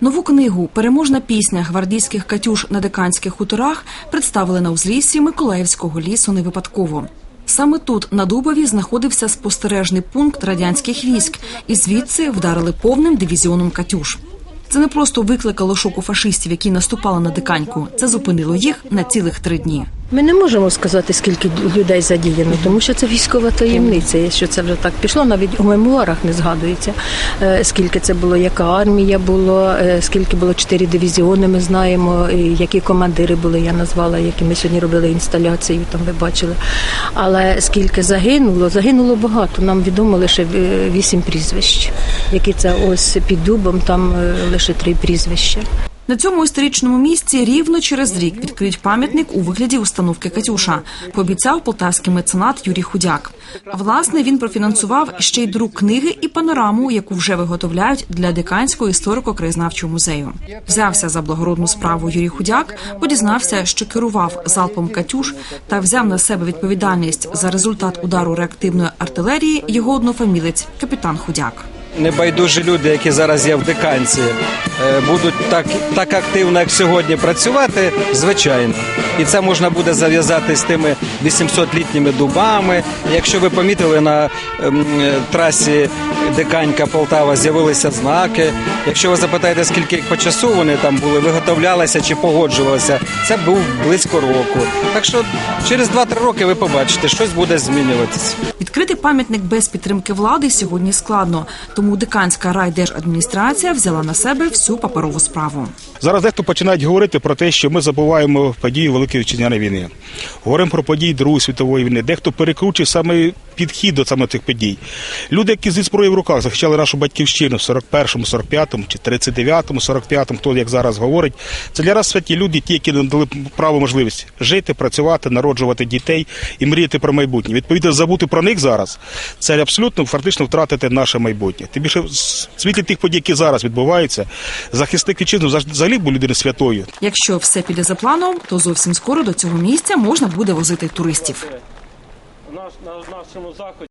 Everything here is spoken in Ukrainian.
Нову книгу Переможна пісня гвардійських катюш на деканських хуторах представили на узліссі Миколаївського лісу не випадково. Саме тут на Дубові знаходився спостережний пункт радянських військ, і звідси вдарили повним дивізіоном Катюш. Це не просто викликало шоку фашистів, які наступали на диканьку. Це зупинило їх на цілих три дні. Ми не можемо сказати, скільки людей задіяно, тому що це військова таємниця. Якщо це вже так пішло, навіть у мемуарах не згадується, е, скільки це було, яка армія було, е, скільки було чотири дивізіони. Ми знаємо, які командири були. Я назвала, які ми сьогодні робили інсталяцію. Там ви бачили. Але скільки загинуло, загинуло багато. Нам відомо лише е, вісім прізвищ, які це ось під дубом. Там лише три прізвища. На цьому історичному місці рівно через рік відкриють пам'ятник у вигляді установки Катюша. Пообіцяв полтавський меценат Юрій Худяк. Власне він профінансував ще й друк книги і панораму, яку вже виготовляють для деканського історико-краєзнавчого музею. Взявся за благородну справу Юрій Худяк, бо дізнався, що керував залпом Катюш та взяв на себе відповідальність за результат удару реактивної артилерії його однофамілець капітан Худяк. Небайдужі люди, які зараз є в деканці, е, будуть так, так активно, як сьогодні, працювати, звичайно. І це можна буде зав'язати з тими 800-літніми дубами. Якщо ви помітили на ем, е, трасі Деканька Полтава з'явилися знаки. Якщо ви запитаєте, скільки по часу вони там були, виготовлялися чи погоджувалися, це був близько року. Так що через 2-3 роки ви побачите, щось буде змінюватися. Відкрити пам'ятник без підтримки влади сьогодні складно, тому деканська райдержадміністрація взяла на себе всю паперову справу. Зараз дехто починають говорити про те, що ми забуваємо події Великої Вітчизняної війни. Говоримо про події Другої світової війни. Дехто перекручує саме підхід до саме цих подій. Люди, які зі зброєю в руках захищали нашу батьківщину в 41-му, 45-му чи 39-му, 45-му, хто як зараз говорить, це для нас святі люди, ті, які нам дали право можливість жити, працювати, народжувати дітей і мріяти про майбутнє. Відповідно, забути про них зараз це абсолютно фактично втратити наше майбутнє. Тим більше в світлі тих подій, які зараз відбуваються, захисник вітчизну взагалі був людиною святою. Якщо все піде за планом, то зовсім скоро до цього місця можна буде возити туристів. У нас на нашому заході.